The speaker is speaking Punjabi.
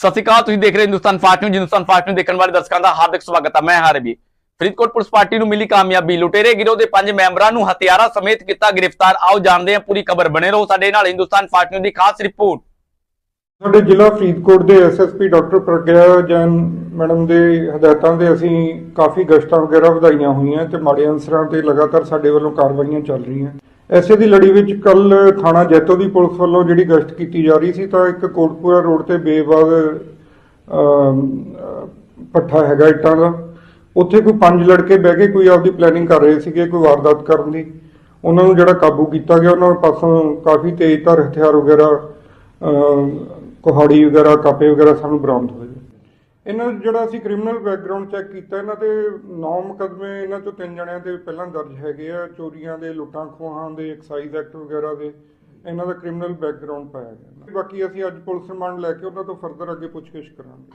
ਸਤਿ ਸ਼੍ਰੀ ਅਕਾਲ, ਤੁਸੀਂ ਦੇਖ ਰਹੇ Hindustan fast news, Hindustan fast news ਦੇਖਣ ਵਾਲੇ ਦਰਸ਼ਕਾਂ ਦਾ ਹਾਰਦਿਕ ਸਵਾਗਤ ਹੈ। ਮੈਂ ਹਾਰਬੀ ਫਰੀਦਕੋਟ ਪੁਲਿਸ ਪਾਰਟੀ ਨੂੰ ਮਿਲੀ ਕਾਮਯਾਬੀ। ਲੁਟੇਰੇ ਗਿਰੋਹ ਦੇ ਪੰਜ ਮੈਂਬਰਾਂ ਨੂੰ ਹਥਿਆਰਾਂ ਸਮੇਤ ਕੀਤਾ ਗ੍ਰਿਫਤਾਰ। ਆਓ ਜਾਣਦੇ ਹਾਂ, ਪੂਰੀ ਖਬਰ ਬਣੇ ਰਹੋ ਸਾਡੇ ਨਾਲ ਹਿੰਦੁਸਤਾਨ ਫਾਸਟ ਨਿਊਜ਼ ਦੀ ਖਾਸ ਰਿਪੋਰਟ। ਸਾਡੇ ਜ਼ਿਲ੍ਹਾ ਫਰੀਦਕੋਟ ਦੇ SSP doctor Pragya Jain madam ਦੇ ਹਦਾਇਤਾਂ ਦੇ ਅਸੀਂ ਕਾਫੀ ਗਸ਼ਤਾਂ ਵਗੈਰਾ ਵਧਾਈਆਂ ਹੋਈਆਂ ਤੇ ਮਾੜੇ ਅਨਸਰਾਂ ਤੇ ਲਗਾਤਾਰ ਸਾਡੇ ਵੱਲੋਂ ਕਾਰਵਾਈਆਂ ਚੱਲ ਰਹੀਆਂ। ਐਸੇ ਦੀ ਲੜੀ ਵਿੱਚ ਕੱਲ ਥਾਣਾ ਜੈਤੋ ਦੀ ਪੁਲਿਸ ਵੱਲੋਂ ਜਿਹੜੀ ਗਸ਼ਤ ਕੀਤੀ ਜਾ ਰਹੀ ਸੀ ਤਾਂ ਇੱਕ ਕੋਟਪੂਰਾ ਰੋਡ ਤੇ ਬੇਬਾਗ ਅਮ, ਪੱਠਾ ਹੈਗਾ ਇੱਟਾਂ ਦਾ। ਉੱਥੇ ਕੋਈ ਪੰਜ ਲੜਕੇ ਬਹਿ ਕੇ ਕੋਈ ਆਪਦੀ ਪਲੈਨਿੰਗ ਕਰ ਰਹੇ ਸੀਗੇ ਕੋਈ ਵਾਰਦਾਤ ਕਰਨ ਦੀ। ਉਹਨਾਂ ਨੂੰ ਜਿਹੜਾ ਕਾਬੂ ਕੀਤਾ ਗਿਆ ਉਹਨਾਂ ਪਾਸੋਂ ਕਾਫੀ ਤੇਜ਼ ਤੇਜ਼ਧਾਰ ਹਥਿਆਰ ਵਗੈਰਾ ਕੁਹਾੜੀ ਵਗੈਰਾ ਕਾਪੇ ਵਗੈਰਾ ਸਾਨੂੰ ਬਰਾਮਦ ਹੋਏ। ਇਹਨਾਂ ਦਾ ਜਿਹੜਾ ਅਸੀਂ ਕ੍ਰਿਮੀਨਲ ਬੈਕਗ੍ਰਾਉਂਡ ਚੈੱਕ ਕੀਤਾ, ਇਹਨਾਂ ਦੇ ਨੌ ਮੁਕੱਦਮੇ, ਇਹਨਾਂ ਚੋਂ ਤਿੰਨ ਜਣਿਆਂ ਦੇ ਪਹਿਲਾਂ ਦਰਜ ਹੈਗੇ ਆ, ਚੋਰੀਆਂ ਦੇ, ਲੁੱਟਾਂ ਖੋਹਾਂ ਦੇ ਐਕਸਾਈਜ਼ ਐਕਟ ਵਗੈਰਾ ਦੇ, ਇਹਨਾਂ ਦਾ ਕ੍ਰਿਮੀਨਲ ਬੈਕਗ੍ਰਾਉਂਡ ਪਾਇਆ ਗਿਆ। ਬਾਕੀ ਅਸੀਂ ਅੱਜ ਪੁਲਿਸ ਰਿਮਾਂਡ ਲੈ ਕੇ ਉਹਨਾਂ ਤੋਂ ਫਰਦਰ ਅੱਗੇ ਪੁੱਛਗਿੱਛ ਕਰਾਂਗੇ।